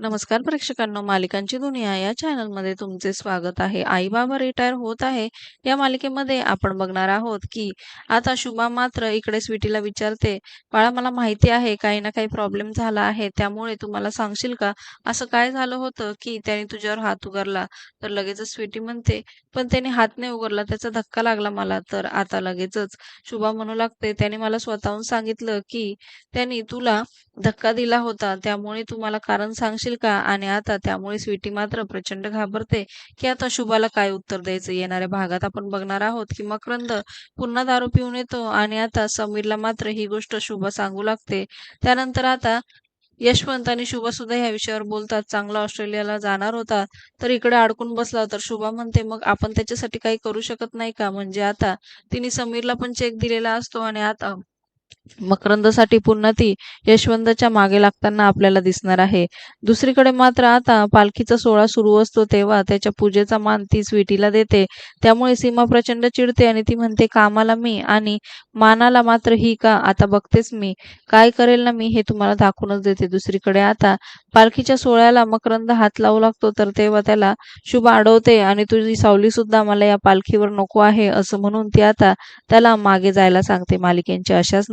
नमस्कार प्रेक्षकांनो मालिकांची दुनिया या चॅनलमध्ये तुमचे स्वागत आहे. आई बाबा रिटायर होत आहे. या मालिकेमध्ये आपण बघणार आहोत की आता शुभा मात्र इकडे स्वीटीला विचारते बाळा मला माहिती आहे काही ना काही प्रॉब्लेम झाला आहे त्यामुळे तुम्हाला सांगशील का? असं काय झालं होतं की त्याने तुझ्यावर हात उगारला? तर लगेचच स्वीटी म्हणते पण त्याने हात नाही उगारला त्याचा धक्का लागला मला. तर आता लगेचच शुभा म्हणू लागते त्याने मला स्वतःहून सांगितलं की त्यांनी तुला धक्का दिला होता त्यामुळे तू मला कारण सांगशील का? आणि आता त्यामुळे स्वीटी मात्र प्रचंड घाबरते की आता शुभाला काय उत्तर द्यायचं? येणाऱ्या भागात आपण बघणार आहोत की मकरंद पुन्हा दारू पिऊन येतो आणि आता समीरला मात्र ही गोष्ट शुभा सांगू लागते. त्यानंतर आता यशवंत आणि शुभा सुद्धा ह्या विषयावर बोलतात. चांगला ऑस्ट्रेलियाला जाणार होता. तर इकडे अडकून बसला तर शुभा म्हणते मग आपण त्याच्यासाठी काही करू शकत नाही का? म्हणजे आता तिने समीरला पण चेक दिलेला असतो आणि आता मकरंदसाठी पुन्हा ती यशवंतच्या मागे लागताना आपल्याला दिसणार आहे. दुसरीकडे मात्र आता पालखीचा सोहळा सुरू असतो तेव्हा त्याच्या पूजेचा मान ती स्वीटीला देते. त्यामुळे सीमा प्रचंड चिडते आणि ती म्हणते कामाला मी आणि मानाला मात्र ही का आता बघतेच मी. काय करेल ना मी हे तुम्हाला दाखवूनच देते. दुसरीकडे आता पालखीच्या सोहळ्याला मकरंद हात लावू लागतो तर तेव्हा त्याला शुभ अडवते आणि तुझी सावली सुद्धा मला या पालखीवर नको आहे असं म्हणून ती आता त्याला मागे जायला सांगते. मालिकेंच्या अशाच